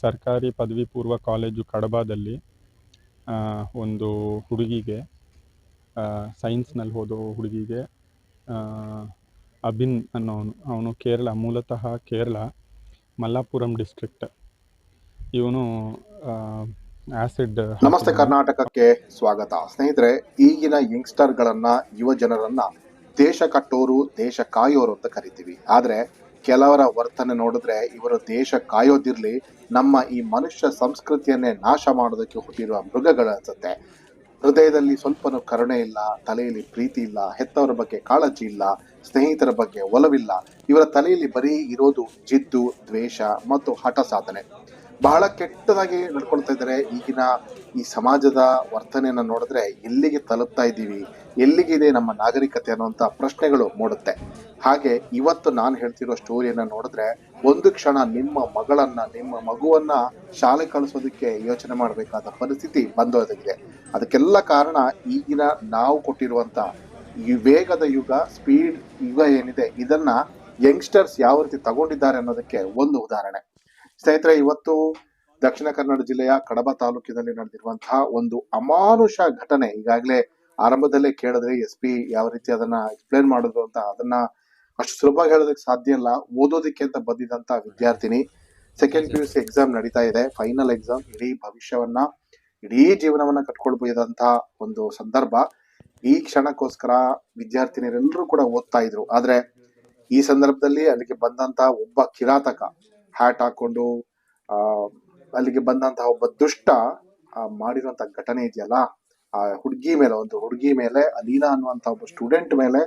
ಸರ್ಕಾರಿ ಪದವಿ ಪೂರ್ವ ಕಾಲೇಜು ಕಡಬದಲ್ಲಿ ಒಂದು ಹುಡುಗಿಗೆ ಸೈನ್ಸ್ನಲ್ಲಿ ಓದೋ ಹುಡುಗಿಗೆ ಅಭಿನ್ ಅನ್ನೋನು ಅವನು ಕೇರಳ, ಮೂಲತಃ ಕೇರಳ, ಮಲ್ಲಾಪುರಂ ಡಿಸ್ಟ್ರಿಕ್ಟ್. ಇವನು ಆ್ಯಸಿಡ್ ನಮಸ್ತೆ ಕರ್ನಾಟಕಕ್ಕೆ ಸ್ವಾಗತ. ಸ್ನೇಹಿತರೆ, ಈಗಿನ ಯಂಗ್ಸ್ಟರ್ಗಳನ್ನು, ಯುವ ಜನರನ್ನು ದೇಶ ಕಟ್ಟೋರು, ದೇಶ ಕಾಯೋರು ಅಂತ ಕರಿತೀವಿ. ಆದ್ರೆ ಕೆಲವರ ವರ್ತನೆ ನೋಡಿದ್ರೆ ಇವರು ದೇಶ ಕಾಯೋದಿರ್ಲಿ, ನಮ್ಮ ಈ ಮನುಷ್ಯ ಸಂಸ್ಕೃತಿಯನ್ನೇ ನಾಶ ಮಾಡೋದಕ್ಕೆ ಹುಟ್ಟಿರುವ ಮೃಗಗಳ ಅನ್ಸುತ್ತೆ ಹೃದಯದಲ್ಲಿ ಸ್ವಲ್ಪನೂ ಕರುಣೆ ಇಲ್ಲ, ತಲೆಯಲ್ಲಿ ಪ್ರೀತಿ ಇಲ್ಲ, ಹೆತ್ತವರ ಬಗ್ಗೆ ಕಾಳಜಿ ಇಲ್ಲ, ಸ್ನೇಹಿತರ ಬಗ್ಗೆ ಒಲವಿಲ್ಲ. ಇವರ ತಲೆಯಲ್ಲಿ ಬರೀ ಇರೋದು ಜಿದ್ದು, ದ್ವೇಷ ಮತ್ತು ಹಠ ಸಾಧನೆ ಬಹಳ ಕೆಟ್ಟದಾಗಿ ನಡ್ಕೊಳ್ತಾ ಇದ್ದಾರೆ. ಈಗಿನ ಈ ಸಮಾಜದ ವರ್ತನೆಯನ್ನು ನೋಡಿದ್ರೆ ಎಲ್ಲಿಗೆ ತಲುಪ್ತಾ ಇದ್ದೀವಿ? ಎಲ್ಲಿಗಿದೆ ನಮ್ಮ ನಾಗರಿಕತೆ ಅನ್ನುವಂಥ ಪ್ರಶ್ನೆಗಳು ಮೂಡುತ್ತೆ. ಹಾಗೆ ಇವತ್ತು ನಾನು ಹೇಳ್ತಿರೋ ಸ್ಟೋರಿಯನ್ನ ನೋಡಿದ್ರೆ ಒಂದು ಕ್ಷಣ ನಿಮ್ಮ ಮಗಳನ್ನ, ನಿಮ್ಮ ಮಗುವನ್ನ ಶಾಲೆ ಕಳಿಸೋದಕ್ಕೆ ಯೋಚನೆ ಮಾಡಬೇಕಾದ ಪರಿಸ್ಥಿತಿ ಬಂದೋದಾಗಿದೆ ಅದಕ್ಕೆಲ್ಲ ಕಾರಣ ಈಗಿನ ನಾವು ಕೊಟ್ಟಿರುವಂಥ ಈ ವೇಗದ ಯುಗ ಸ್ಪೀಡ್ ಯುಗ ಏನಿದೆ, ಇದನ್ನ ಯಂಗ್ಸ್ಟರ್ಸ್ ಯಾವ ರೀತಿ ತಗೊಂಡಿದ್ದಾರೆ ಅನ್ನೋದಕ್ಕೆ ಒಂದು ಉದಾಹರಣೆ. ಸ್ನೇಹಿತರೆ, ಇವತ್ತು ದಕ್ಷಿಣ ಕನ್ನಡ ಜಿಲ್ಲೆಯ ಕಡಬ ತಾಲೂಕಿನಲ್ಲಿ ನಡೆದಿರುವಂತಹ ಒಂದು ಅಮಾನುಷ ಘಟನೆ. ಈಗಾಗಲೇ ಆರಂಭದಲ್ಲೇ ಕೇಳಿದ್ರೆ ಎಸ್ ಪಿ ಯಾವ ರೀತಿ ಅದನ್ನ ಎಕ್ಸ್ಪ್ಲೇನ್ ಮಾಡಿದ್ರು ಅಂತ ಅದನ್ನ ಅಷ್ಟು ಸುಲಭವಾಗಿ ಹೇಳೋದಕ್ಕೆ ಸಾಧ್ಯ ಇಲ್ಲ. ಓದೋದಕ್ಕೆ ಅಂತ ಬಂದಿದಂತ ವಿದ್ಯಾರ್ಥಿನಿ. Second P U C exam ನಡೀತಾ ಇದೆ. ಫೈನಲ್ ಎಕ್ಸಾಮ್ ಇಡೀ ಭವಿಷ್ಯವನ್ನ, ಇಡೀ ಜೀವನವನ್ನ ಕಟ್ಕೊಳ್ಬಹುದಂತಹ ಒಂದು ಸಂದರ್ಭ. ಈ ಕ್ಷಣಕ್ಕೋಸ್ಕರ ವಿದ್ಯಾರ್ಥಿನಿಯರೆಲ್ಲರೂ ಕೂಡ ಓದ್ತಾ ಇದ್ರು. ಆದ್ರೆ ಈ ಸಂದರ್ಭದಲ್ಲಿ ಅಲ್ಲಿಗೆ ಬಂದಂತ ಒಬ್ಬ ಕಿರಾತಕ ಹ್ಯಾಟ್ ಹಾಕೊಂಡು ಅಲ್ಲಿಗೆ ಬಂದಂತಹ ಒಬ್ಬ ದುಷ್ಟ ಮಾಡಿರುವಂತ ಘಟನೆ ಇದೆಯಲ್ಲ, ಆ ಹುಡುಗಿ ಮೇಲೆ, ಒಂದು ಹುಡುಗಿ ಮೇಲೆ, ಅಲೀನಾ ಅನ್ನುವಂತ ಒಬ್ಬ ಸ್ಟೂಡೆಂಟ್ ಮೇಲೆ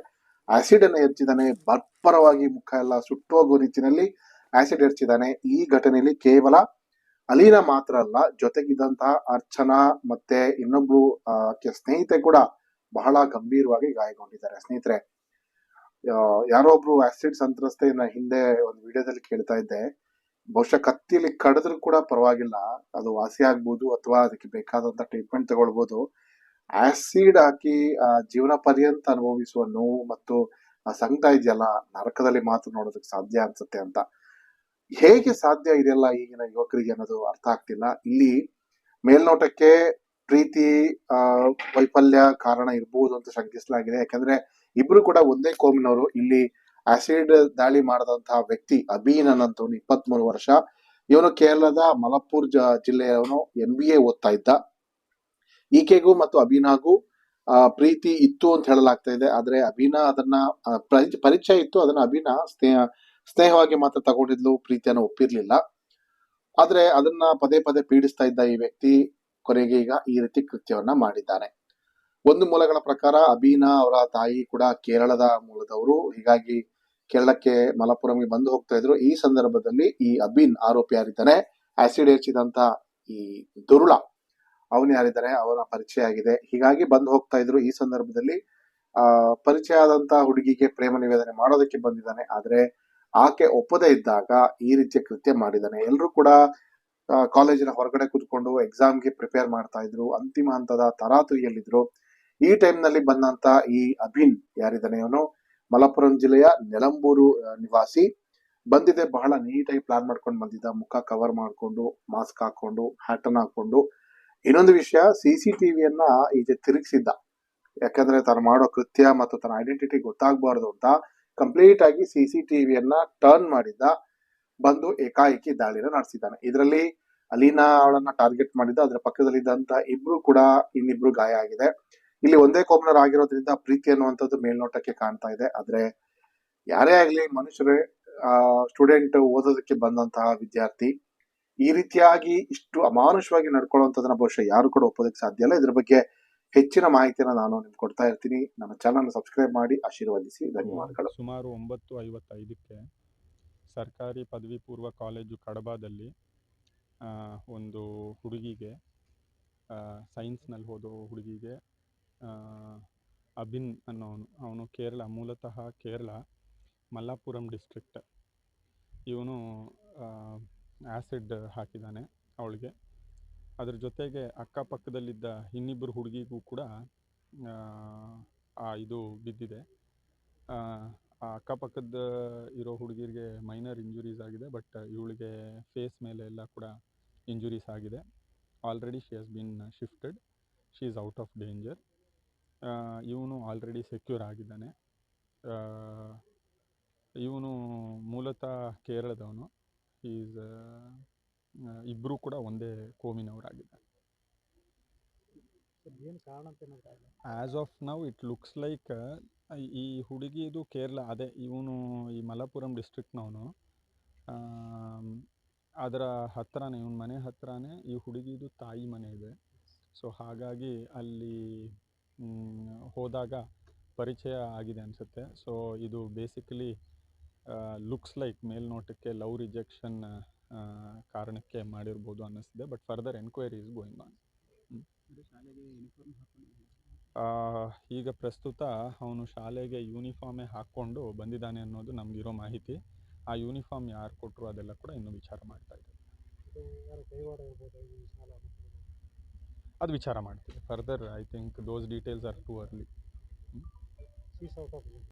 ಆಸಿಡ್ ಅನ್ನು ಎರ್ಚಿದಾನೆ ಬರ್ಬರವಾಗಿ ಮುಖ ಎಲ್ಲ ಸುಟ್ಟೋಗೋ ರೀತಿಯಲ್ಲಿ ಆಸಿಡ್ ಎರ್ಚಿದಾನೆ. ಈ ಘಟನೆಯಲ್ಲಿ ಕೇವಲ ಅಲೀನಾ ಮಾತ್ರ ಅಲ್ಲ ಜೊತೆಗಿದ್ದಂತಹ ಅರ್ಚನಾ ಮತ್ತೆ ಇನ್ನೊಬ್ರು ಸ್ನೇಹಿತೆ ಕೂಡ ಬಹಳ ಗಂಭೀರವಾಗಿ ಗಾಯಗೊಂಡಿದ್ದಾರೆ. ಸ್ನೇಹಿತರೆ ಯಾರೋ ಒಬ್ರು ಆಸಿಡ್ ಸಂತ್ರಸ್ತೆಯನ್ನ ಹಿಂದೆ ಒಂದು ವಿಡಿಯೋದಲ್ಲಿ ಕೇಳ್ತಾ ಇದ್ದೆ. ಬಹುಶಃ ಕತ್ತಿಲಿ ಕಡಿದ್ರು ಕೂಡ ಪರವಾಗಿಲ್ಲ. ಅದು ವಾಸಿ ಆಗ್ಬೋದು ಅಥವಾ ಅದಕ್ಕೆ ಬೇಕಾದಂತ ಟ್ರೀಟ್ಮೆಂಟ್ ತಗೊಳ್ಬೋದು. ಆಸಿಡ್ ಹಾಕಿ ಜೀವನ ಪರ್ಯಂತ ಅನುಭವಿಸುವ ನೋವು ಮತ್ತು, ಆ ಸಂಕಟ ಇದೆಯಲ್ಲ, ನರಕದಲ್ಲಿ ಮಾತ್ರ ನೋಡೋದಕ್ಕೆ ಸಾಧ್ಯ ಅನ್ಸುತ್ತೆ ಅಂತ. ಹೇಗೆ ಸಾಧ್ಯ ಇದೆಯಲ್ಲ ಈಗಿನ ಯುವಕರಿಗೆ ಅನ್ನೋದು ಅರ್ಥ ಆಗ್ತಿಲ್ಲ. ಇಲ್ಲಿ ಮೇಲ್ನೋಟಕ್ಕೆ ಪ್ರೀತಿ ವೈಫಲ್ಯ ಕಾರಣ ಇರ್ಬೋದು ಅಂತ ಶಂಕಿಸಲಾಗಿದೆ. ಯಾಕಂದ್ರೆ ಇಬ್ರು ಕೂಡ ಒಂದೇ ಕೋಮಿನವರು. ಇಲ್ಲಿ ಆಸಿಡ್ ದಾಳಿ ಮಾಡಿದಂತಹ ವ್ಯಕ್ತಿ ಅಬೀನ್ ಅನ್ನಂತವನು ಇಪ್ಪತ್ತ್ ವರ್ಷ. ಇವನು ಕೇರಳದ ಮಲಪ್ಪುರ್ ಜ ಜಿಲ್ಲೆಯವನು ಎನ್ ಬಿ ಎ ಓದ್ತಾ ಇದ್ದ. ಈಕೆಗೂ ಮತ್ತು ಅಬೀನಾಗೂ ಪ್ರೀತಿ ಇತ್ತು ಅಂತ ಹೇಳಲಾಗ್ತಾ ಇದೆ. ಆದ್ರೆ ಅಬೀನಾ ಅದನ್ನ ಪರಿಚಯ ಇತ್ತು. ಅದನ್ನ ಅಬೀನಾ ಸ್ನೇಹ, ಸ್ನೇಹವಾಗಿ ಮಾತ್ರ ತಗೊಂಡಿದ್ಲು. ಪ್ರೀತಿಯನ್ನು ಒಪ್ಪಿರ್ಲಿಲ್ಲ. ಆದ್ರೆ ಅದನ್ನ ಪದೇ ಪದೇ ಪೀಡಿಸ್ತಾ ಇದ್ದ ಈ ವ್ಯಕ್ತಿ ಕೊನೆಗೆ ಈಗ ಈ ರೀತಿ ಕೃತ್ಯವನ್ನ ಮಾಡಿದ್ದಾನೆ. ಒಂದು ಮೂಲಗಳ ಪ್ರಕಾರ ಅಬೀನಾ ಅವರ ತಾಯಿ ಕೂಡ ಕೇರಳದ ಮೂಲದವರು. ಹೀಗಾಗಿ ಕೇರಳಕ್ಕೆ ಮಲಪುರಂಗೆ ಬಂದು ಹೋಗ್ತಾ ಇದ್ರು. ಈ ಸಂದರ್ಭದಲ್ಲಿ ಈ ಅಬಿನ್ ಆರೋಪಿ ಯಾರಿದ್ದಾನೆ ಆಸಿಡ್ ಹೆಚ್ಚಿದಂತ ಈ ದುರುಳ, ಅವನು ಯಾರಿದ್ದಾರೆ, ಅವರ ಪರಿಚಯ ಆಗಿದೆ. ಹೀಗಾಗಿ ಬಂದು ಹೋಗ್ತಾ ಇದ್ರು. ಈ ಸಂದರ್ಭದಲ್ಲಿ, ಆ ಪರಿಚಯ ಆದಂತ ಹುಡುಗಿಗೆ ಪ್ರೇಮ ನಿವೇದನೆ ಮಾಡೋದಕ್ಕೆ ಬಂದಿದ್ದಾನೆ. ಆದ್ರೆ ಆಕೆ ಒಪ್ಪದೇ ಇದ್ದಾಗ ಈ ರೀತಿಯ ಕೃತ್ಯ ಮಾಡಿದ್ದಾನೆ. ಎಲ್ಲರೂ ಕೂಡ ಕಾಲೇಜಿನ ಹೊರಗಡೆ ಕೂತ್ಕೊಂಡು ಎಕ್ಸಾಮ್ಗೆ ಪ್ರಿಪೇರ್ ಮಾಡ್ತಾ ಇದ್ರು. ಅಂತಿಮ ಹಂತದ ತರಾತುರಿಯಲ್ಲಿದ್ರು. ಈ ಟೈಮ್ನಲ್ಲಿ ಬಂದಂತ ಈ ಅಭಿನ್ ಯಾರಿದ್ದಾನೆ ಅವನು? ಮಲಪ್ಪುರಂ ಜಿಲ್ಲೆಯ ನೆಲಂಬೂರು ನಿವಾಸಿ. ಬಂದಿದೆ, ಬಹಳ ನೀಟಾಗಿ ಪ್ಲಾನ್ ಮಾಡ್ಕೊಂಡು ಬಂದಿದ್ದ. ಮುಖ ಕವರ್ ಮಾಡಿಕೊಂಡು ಮಾಸ್ಕ್ ಹಾಕೊಂಡು ಹ್ಯಾಟನ್ ಹಾಕೊಂಡು. ಇನ್ನೊಂದು ವಿಷಯ ಸಿ ಸಿ ಟಿವಿಯನ್ನ ಈಚೆ ತಿರುಗಿಸಿದ್ದ. ಯಾಕಂದ್ರೆ ತಾನು ಮಾಡೋ ಕೃತ್ಯ ಮತ್ತು ತನ್ನ ಐಡೆಂಟಿಟಿ ಗೊತ್ತಾಗಬಾರ್ದು ಅಂತ ಕಂಪ್ಲೀಟ್ ಆಗಿ ಸಿ ಸಿ ಟಿವಿಯನ್ನ ಟರ್ನ್ ಮಾಡಿದ್ದ. ಬಂದು ಏಕಾಏಕಿ ದಾಳಿನ ನಡೆಸಿದ್ದಾನೆ. ಇದರಲ್ಲಿ ಅಲೀನಾ ಅವಳನ್ನ ಟಾರ್ಗೆಟ್ ಮಾಡಿದ್ದ, ಅದ್ರ ಪಕ್ಕದಲ್ಲಿದ್ದಂತ ಇಬ್ರು ಕೂಡ ಇನ್ನಿಬ್ರು ಗಾಯ ಆಗಿದೆ. ಇಲ್ಲಿ ಒಂದೇ ಕೋಪನರ್ ಆಗಿರೋದ್ರಿಂದ ಪ್ರೀತಿ ಅನ್ನುವಂಥದ್ದು ಮೇಲ್ನೋಟಕ್ಕೆ ಕಾಣ್ತಾ ಇದೆ. ಆದ್ರೆ ಯಾರೇ ಆಗ್ಲಿ ಮನುಷ್ಯರೇ ಸ್ಟೂಡೆಂಟ್ ಓದೋದಕ್ಕೆ ಬಂದಂತಹ ವಿದ್ಯಾರ್ಥಿ, ಈ ರೀತಿಯಾಗಿ ಇಷ್ಟು ಅಮಾನುಷವಾಗಿ ನಡ್ಕೊಳ್ಳುವಂಥದ್ದನ್ನ ಬಹುಶಃ ಯಾರು ಕೂಡ ಒಪ್ಪೋದಕ್ಕೆ ಸಾಧ್ಯ ಇಲ್ಲ. ಇದ್ರ ಬಗ್ಗೆ ಹೆಚ್ಚಿನ ಮಾಹಿತಿನ ನಾನು ನಿಮ್ಗೆ ಕೊಡ್ತಾ ಇರ್ತೀನಿ. ನಮ್ಮ ಚಾನಲ್ ಸಬ್ಸ್ಕ್ರೈಬ್ ಮಾಡಿ ಆಶೀರ್ವದಿಸಿ. ಧನ್ಯವಾದಗಳು. ಸುಮಾರು ಒಂಬತ್ತು ಐವತ್ತೈದಕ್ಕೆ ಸರ್ಕಾರಿ ಪದವಿ ಪೂರ್ವ ಕಾಲೇಜು ಕಡಬಾದಲ್ಲಿ ಒಂದು ಹುಡುಗಿಗೆ ಸೈನ್ಸ್ನಲ್ಲಿ ಓದೋ ಹುಡುಗಿಗೆ ಅಬಿನ್ ಅನ್ನೋನು ಅವನು ಕೇರಳ ಮೂಲತಃ ಕೇರಳ ಮಲ್ಲಾಪುರಂ ಡಿಸ್ಟ್ರಿಕ್ಟ್ ಇವನು ಆ್ಯಸಿಡ್ ಹಾಕಿದ್ದಾನೆ ಅವಳಿಗೆ. ಅದ್ರ ಜೊತೆಗೆ ಅಕ್ಕಪಕ್ಕದಲ್ಲಿದ್ದ ಇನ್ನಿಬ್ಬರು ಹುಡುಗಿಗೂ ಕೂಡ ಆ, ಇದು ಬಿದ್ದಿದೆ. ಆ, ಅಕ್ಕಪಕ್ಕದ ಇರೋ ಹುಡುಗಿರಿಗೆ ಮೈನರ್ ಇಂಜುರೀಸ್ ಆಗಿದೆ ಬಟ್ ಇವಳಿಗೆ ಫೇಸ್ ಮೇಲೆ ಎಲ್ಲ ಕೂಡ ಇಂಜುರೀಸ್ ಆಗಿದೆ. Already she has been shifted she is out of danger ಇವನು ಆಲ್ರೆಡಿ ಸೆಕ್ಯೂರ್ ಆಗಿದ್ದಾನೆ. ಇವನು ಮೂಲತಃ ಕೇರಳದವನು. ಈಸ್ ಇಬ್ಬರೂ ಕೂಡ ಒಂದೇ ಕೋಮಿನವರಾಗಿದ್ದಾರೆ as of now it looks like ಈ ಹುಡುಗಿದು ಕೇರಳ ಅದೇ ಇವನು ಈ ಮಲಪುರಂ ಡಿಸ್ಟ್ರಿಕ್ಟ್ನವನು ಅದರ ಹತ್ರನೇ ಇವನ ಮನೆ ಹತ್ರನೇ ಈ ಹುಡುಗಿದು ತಾಯಿ ಮನೆ ಇದೆ. ಸೊ ಹಾಗಾಗಿ ಅಲ್ಲಿ ಹೋದಾಗ ಪರಿಚಯ ಆಗಿದೆ ಅನಿಸುತ್ತೆ. ಸೊ ಇದು ಬೇಸಿಕಲಿ ಲುಕ್ಸ್ ಲೈಕ್ ಮೇಲ್ನೋಟಕ್ಕೆ ಲವ್ ರಿಜೆಕ್ಷನ್ ಕಾರಣಕ್ಕೆ ಮಾಡಿರ್ಬೋದು ಅನ್ನಿಸ್ತಿದೆ. But further enquiry is going on ಈಗ ಪ್ರಸ್ತುತ ಅವನು ಶಾಲೆಗೆ ಯೂನಿಫಾರ್ಮೇ ಹಾಕ್ಕೊಂಡು ಬಂದಿದ್ದಾನೆ ಅನ್ನೋದು ನಮಗಿರೋ ಮಾಹಿತಿ. ಆ ಯೂನಿಫಾರ್ಮ್ ಯಾರು ಕೊಟ್ಟರು ಅದೆಲ್ಲ ಕೂಡ ಇನ್ನೂ ವಿಚಾರ ಮಾಡ್ತಾ ಇದ್ದೀವಿ ಇದು ಯಾರು ಕೈವಾಡ ಇರ್ಬೋದು ಈ ಶಾಲಾ ಮಕ್ಕಳು ಅದು ವಿಚಾರ ಮಾಡ್ತೀವಿ. Further I think those details are too early